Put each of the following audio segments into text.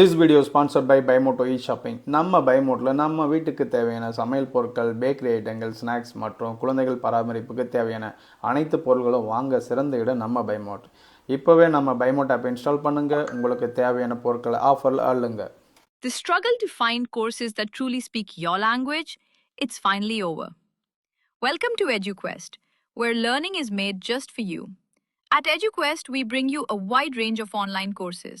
This video sponsored by பைமோட்டோ e shopping நம்ம பைமோட்டில் நம்ம வீட்டுக்கு தேவையான சமையல் பொருட்கள் பேக்கரி ஐட்டங்கள் ஸ்நாக்ஸ் மற்றும் குழந்தைகள் பராமரிப்புக்கு தேவையான அனைத்து பொருட்களும் வாங்க சிறந்த இடம் நம்ம பைமோட் இப்போவே நம்ம பைமோட் ஆப் இன்ஸ்டால் பண்ணுங்க உங்களுக்கு தேவையான பொருட்களை ஆஃபரில் அள்ளுங்க The struggle to find courses that truly speak your language, it's finally over. Welcome to EduQuest, where learning is made just for you. At EduQuest, we bring you a wide range of online courses,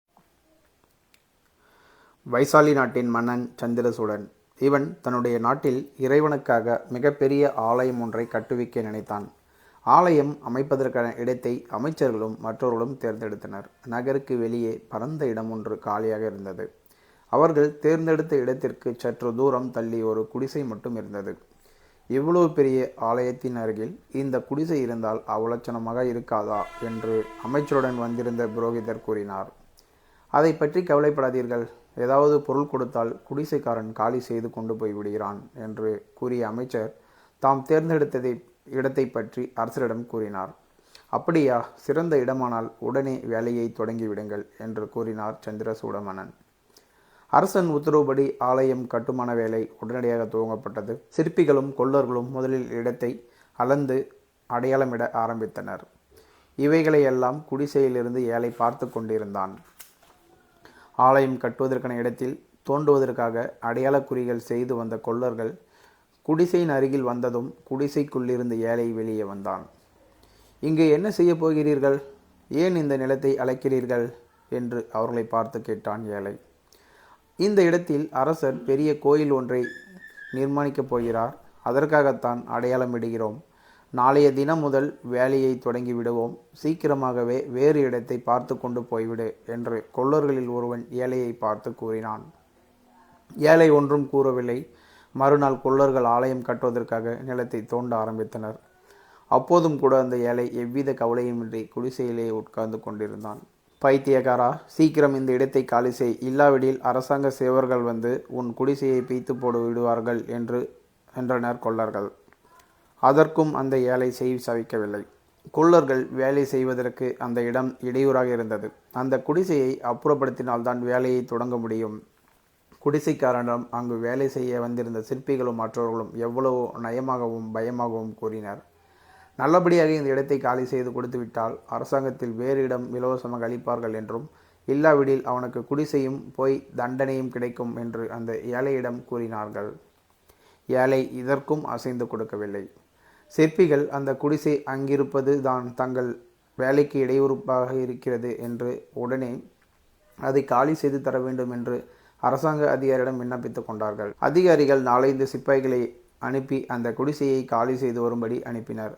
Vaishali நாட்டின் மன்னன் சந்திரசூடன். இவன் தன்னுடைய நாட்டில் இறைவனுக்காக மிகப்பெரிய ஆலயம் ஒன்றை கட்டுவிக்க நினைத்தான். ஆலயம் அமைப்பதற்கான இடத்தை அமைச்சர்களும் மற்றவர்களும் தேர்ந்தெடுத்தனர். நகருக்கு வெளியே பரந்த இடம் ஒன்று காலியாக இருந்தது. அவர்கள் தேர்ந்தெடுத்த இடத்திற்கு சற்று தூரம் தள்ளி ஒரு குடிசை மட்டும் இருந்தது. இவ்வளவு பெரிய ஆலயத்தின் அருகில் இந்த குடிசை இருந்தால் அவலட்சணமாக இருக்காதா என்று அமைச்சருடன் வந்திருந்த புரோகிதர் கூறினார். அதை பற்றி கவலைப்படாதீர்கள். ஏதாவது பொருள் கொடுத்தால் குடிசைக்காரன் காலி செய்து கொண்டு போய் விடுகிறான் என்று கூறிய அமைச்சர் தாம் தேர்ந்தெடுத்ததை இடத்தை பற்றி அரசரிடம் கூறினார். அப்படியா சிறந்த இடமானால் உடனே வேலையை தொடங்கிவிடுங்கள் என்று கூறினார் சந்திரசூடமணன். அரசன் உத்தரவுபடி ஆலயம் கட்டுமான வேலை உடனடியாக துவங்கப்பட்டது. சிற்பிகளும் கொல்லர்களும் முதலில் இடத்தை அளந்து அடையாளமிட ஆரம்பித்தனர். இவைகளையெல்லாம் குடிசையிலிருந்து ஏழை பார்த்து கொண்டிருந்தான். ஆலயம் கட்டுவதற்கான இடத்தில் தோண்டுவதற்காக அடையாள குறிகள் செய்து வந்த கொல்லர்கள் குடிசையின் அருகில் வந்ததும் குடிசைக்குள்ளிருந்த ஏழை வெளியே வந்தான். இங்கே என்ன செய்ய போகிறீர்கள்? ஏன் இந்த நிலத்தை அழைக்கிறீர்கள்? என்று அவர்களை பார்த்து கேட்டான் ஏழை. இந்த இடத்தில் அரசர் பெரிய கோயில் ஒன்றை நிர்மாணிக்கப் போகிறார். அதற்காகத்தான் அடையாளமிடுகிறோம் நாளைய தினம் முதல் வேலையை தொடங்கி விடுவோம். சீக்கிரமாகவே வேறு இடத்தை பார்த்து கொண்டு போய்விடு என்று கொல்லர்களில் ஒருவன் ஏழையை பார்த்து கூறினான். ஏழை ஒன்றும் கூறவில்லை. மறுநாள் கொல்லர்கள் ஆலயம் கட்டுவதற்காக நிலத்தை தோண்ட ஆரம்பித்தனர். அப்போதும் கூட அந்த ஏழை எவ்வித கவலையுமின்றி குடிசையிலேயே உட்கார்ந்து கொண்டிருந்தான். பைத்தியக்காரா சீக்கிரம் இந்த இடத்தை காலி செய். இல்லாவிடில் அரசாங்க சேவர்கள் வந்து உன் குடிசையை பீத்து போடு விடுவார்கள் என்று என்றனர் கொள்ளர்கள் அதற்கும் அந்த ஏழை செய் சவிக்கவில்லை. கொள்ளர்கள் வேலை செய்வதற்கு அந்த இடம் இடையூறாக இருந்தது. அந்த குடிசையை அப்புறப்படுத்தினால்தான் வேலையை தொடங்க முடியும். குடிசைக்காரனிடம் அங்கு வேலை செய்ய வந்திருந்த சிற்பிகளும் மற்றவர்களும் எவ்வளவோ நயமாகவும் பயமாகவும் கூறினர். நல்லபடியாக இந்த இடத்தை காலி செய்து கொடுத்துவிட்டால் அரசாங்கத்தில் வேறு இடம் இலவசமாக அளிப்பார்கள் என்றும் இல்லாவிடில் அவனுக்கு குடிசையும் போய் தண்டனையும் கிடைக்கும் என்று அந்த ஏழையிடம் கூறினார்கள். ஏழை இதற்கும் அசைந்து கொடுக்கவில்லை. சிற்பிகள் அந்த குடிசை அங்கிருப்பது தான் தங்கள் வேலைக்கு இடையூறுப்பாக இருக்கிறது என்று உடனே அதை காலி செய்து தர வேண்டும் என்று அரசாங்க அதிகாரியிடம் விண்ணப்பித்துக் கொண்டார்கள். அதிகாரிகள் நாளைந்து சிப்பாய்களை அனுப்பி அந்த குடிசையை காலி செய்து வரும்படி அனுப்பினர்.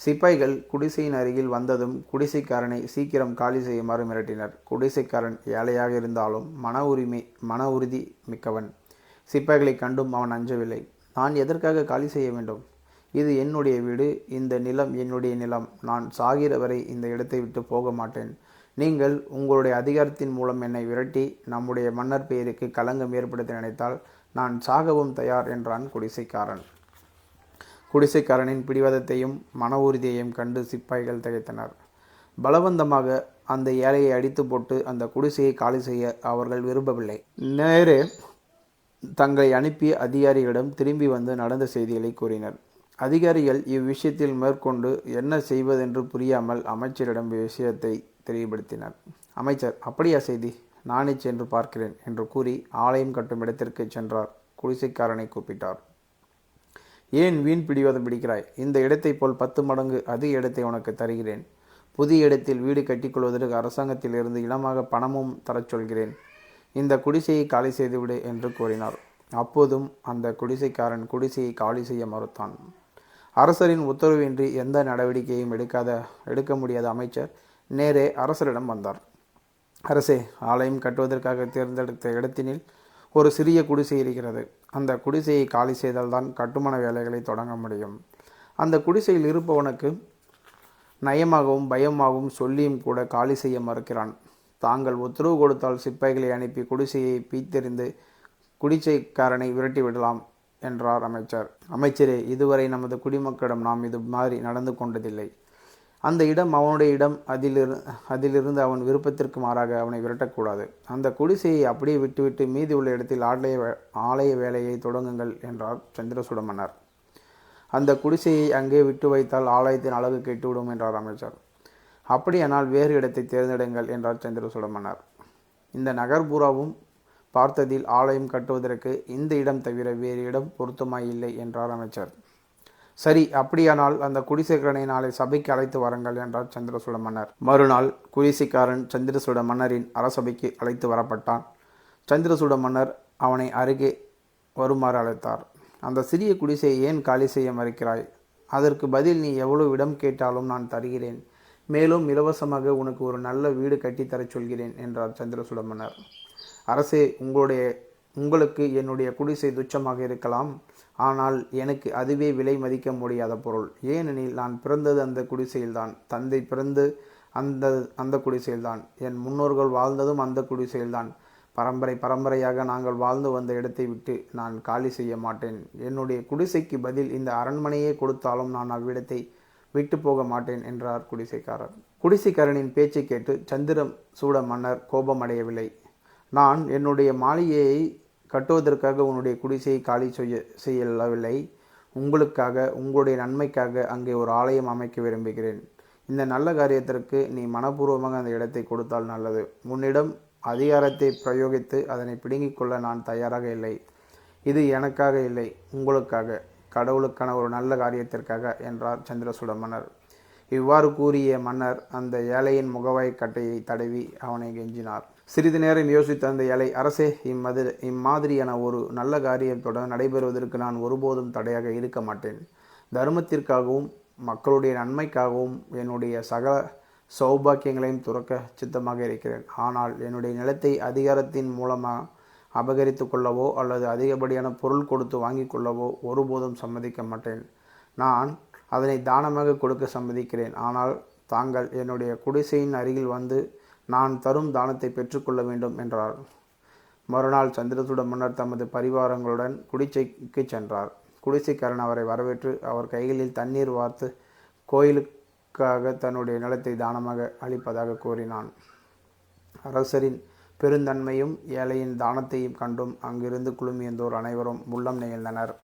சிப்பாய்கள் குடிசையின் அருகில் வந்ததும் குடிசைக்காரனை சீக்கிரம் காலி செய்யுமாறு மிரட்டினர். குடிசைக்காரன் ஏழையாக இருந்தாலும் மன உரிமை மன உறுதி மிக்கவன். சிப்பாய்களை கண்டும் அவன் அஞ்சவில்லை. நான் எதற்காக காலி செய்ய வேண்டும்? இது என்னுடைய வீடு இந்த நிலம் என்னுடைய நிலம். நான் சாகிற வரை இந்த இடத்தை விட்டு போக மாட்டேன். நீங்கள் உங்களுடைய அதிகாரத்தின் மூலம் என்னை விரட்டி நம்முடைய மன்னர் பெயருக்கு களங்கம் ஏற்படுத்த நினைத்தால் நான் சாகவும் தயார் என்றான் குடிசைக்காரன். குடிசைக்காரனின் பிடிவாதத்தையும் மன உறுதியையும் கண்டு சிப்பாய்கள் திகைத்தனர். பலவந்தமாக அந்த ஏழையை அடித்து போட்டு அந்த குடிசையை காலி செய்ய அவர்கள் விரும்பவில்லை. நேரே தங்களை அனுப்பிய அதிகாரிகளிடம் திரும்பி வந்து நடந்த செய்திகளை கூறினர். அதிகாரிகள் இவ்விஷயத்தில் மேற்கொண்டு என்ன செய்வதென்று புரியாமல் அமைச்சரிடம் விஷயத்தை தெளிவுபடுத்தினர். அமைச்சர் அப்படியா செய்தி? நானே சென்று பார்க்கிறேன் என்று கூறி ஆலயம் கட்டும் இடத்திற்கு சென்றார். குடிசைக்காரனை கூப்பிட்டார். ஏன் வீண் பிடிவாதம் பிடிக்கிறாய்? இந்த இடத்தை போல் பத்து மடங்கு அதிக இடத்தை உனக்கு தருகிறேன். புதிய இடத்தில் வீடு கட்டிக்கொள்வதற்கு அரசாங்கத்தில் இருந்து இனமாக பணமும் தரச் சொல்கிறேன். இந்த குடிசையை காலி செய்துவிடு என்று கூறினார். அப்போதும் அந்த குடிசைக்காரன் குடிசையை காலி செய்ய மறுத்தான். அரசரின் உத்தரவின்றி எந்த நடவடிக்கையும் எடுக்காத எடுக்க முடியாத அமைச்சர் நேரே அரசரிடம் வந்தார். அரசே ஆலயம் கட்டுவதற்காக தேர்ந்தெடுத்த இடத்தினில் ஒரு சிறிய குடிசை இருக்கிறது. அந்த குடிசையை காலி செய்தால்தான் கட்டுமான வேலைகளை தொடங்க முடியும். அந்த குடிசையில் இருப்பவனுக்கு நயமாகவும் பயமாகவும் சொல்லியும் கூட காலி செய்ய மறுக்கிறான். தாங்கள் உத்தரவு கொடுத்தால் சிப்பாய்களை அனுப்பி குடிசையை பீத்தெறிந்து குடிசைக்காரனை விரட்டி விடலாம் என்றார் அமைச்சர். அமைச்சரே இதுவரை நமது குடிமக்களிடம் நாம் இது மாதிரி நடந்து கொண்டதில்லை. அந்த இடம் அவனுடைய இடம். அதிலிரு அதிலிருந்து அவன் விருப்பத்திற்கு மாறாக அவனை விரட்டக்கூடாது. அந்த குடிசையை அப்படியே விட்டுவிட்டு மீதி உள்ள இடத்தில் ஆலய ஆலய வேலையை தொடங்குங்கள் என்றார் சந்திரசுடமன்னர். அந்த குடிசையை அங்கே விட்டு வைத்தால் ஆலயத்தின் அழகு கெட்டுவிடும் என்றார் அமைச்சர். அப்படியானால் வேறு இடத்தை தேர்ந்தெடுங்கள் என்றார் சந்திரசுடமன்னர். இந்த நகர்புறாவும் பார்த்ததில் ஆலயம் கட்டுவதற்கு இந்த இடம் தவிர வேறு இடம் பொருத்தமாயில்லை என்றார் அமைச்சர். சரி அப்படியானால் அந்த குடிசைக்காரனை நாளை சபைக்கு அழைத்து வாருங்கள் என்றார் சந்திரசூட மன்னர் மறுநாள் குடிசைக்காரன் சந்திரசூட மன்னரின் அரசபைக்கு அழைத்து வரப்பட்டான். சந்திரசூட மன்னர் அவனை அருகே வருமாறு அழைத்தார். அந்த சிறிய குடிசையை ஏன் காலி செய்ய மறுக்கிறாய்? அதற்கு பதில் நீ எவ்வளவு இடம் கேட்டாலும் நான் தருகிறேன். மேலும் இலவசமாக உனக்கு ஒரு நல்ல வீடு கட்டித்தரச் சொல்கிறேன் என்றார் சந்திரசூட மன்னர் அரசே உங்களுடைய உங்களுக்கு என்னுடைய குடிசை துச்சமாக இருக்கலாம். ஆனால் எனக்கு அதுவே விலை மதிக்க முடியாத பொருள். ஏனெனில் நான் பிறந்தது அந்த குடிசையில்தான். தந்தை பிறந்து அந்த அந்த குடிசையில்தான். என் முன்னோர்கள் வாழ்ந்ததும் அந்த குடிசையில்தான். பரம்பரை பரம்பரையாக நாங்கள் வாழ்ந்து வந்த இடத்தை விட்டு நான் காலி செய்ய மாட்டேன். என்னுடைய குடிசைக்கு பதில் இந்த அரண்மனையே கொடுத்தாலும் நான் அவ்விடத்தை விட்டு போக மாட்டேன் என்றார் குடிசைக்காரர். குடிசைக்காரனின் பேச்சை கேட்டு சந்திரம் சூட மன்னர் கோபமடையவில்லை. நான் என்னுடைய மாளிகையை கட்டுவதற்காக உன்னுடைய குடிசையை காலி செய்ய செய்யவில்லை. உங்களுக்காக உங்களுடைய நன்மைக்காக அங்கே ஒரு ஆலயம் அமைக்க விரும்புகிறேன். இந்த நல்ல காரியத்திற்கு நீ மனப்பூர்வமாக அந்த இடத்தை கொடுத்தால் நல்லது. உன்னிடம் அதிகாரத்தை பிரயோகித்து அதனை பிடுங்கிக் கொள்ள நான் தயாராக இல்லை. இது எனக்காக இல்லை உங்களுக்காக. கடவுளுக்கான ஒரு நல்ல காரியத்திற்காக என்றார் சந்திரசூட மன்னர் இவ்வாறு கூறிய மன்னர் அந்த ஏழையின் முகவாய் கட்டையை தடவி அவனை கெஞ்சினார். சிறிது நேரம் யோசித்த அந்த இலை அரசே இம்மது இம்மாதிரியான ஒரு நல்ல காரியத்துடன் நடைபெறுவதற்கு நான் ஒருபோதும் தடையாக இருக்க மாட்டேன். தர்மத்திற்காகவும் மக்களுடைய நன்மைக்காகவும் என்னுடைய சகல சௌபாக்கியங்களையும் துறக்க சித்தமாக இருக்கிறேன். ஆனால் என்னுடைய நிலத்தை அதிகாரத்தின் மூலமாக அபகரித்து கொள்ளவோ அல்லது அதிகப்படியான பொருள் கொடுத்து வாங்கி கொள்ளவோ ஒருபோதும் சம்மதிக்க மாட்டேன். நான் அதனை தானமாக கொடுக்க சம்மதிக்கிறேன். ஆனால் தாங்கள் என்னுடைய குடிசையின் அருகில் வந்து நான் தரும் தானத்தை பெற்றுக்கொள்ள வேண்டும் என்றார். மறுநாள் சந்திரசூட மன்னர் தமது பரிவாரங்களுடன் குடிசைக்கு சென்றார். குடிசைக்காரன் அவரை வரவேற்று அவர் கைகளில் தண்ணீர் வார்த்து கோயிலுக்காக தன்னுடைய நிலத்தை தானமாக அளிப்பதாக கூறினான். அரசரின் பெருந்தன்மையும் ஏழையின் தானத்தையும் கண்டும் அங்கிருந்து குழுமியந்தோர் அனைவரும் உள்ளம் நெகிழ்ந்தனர்.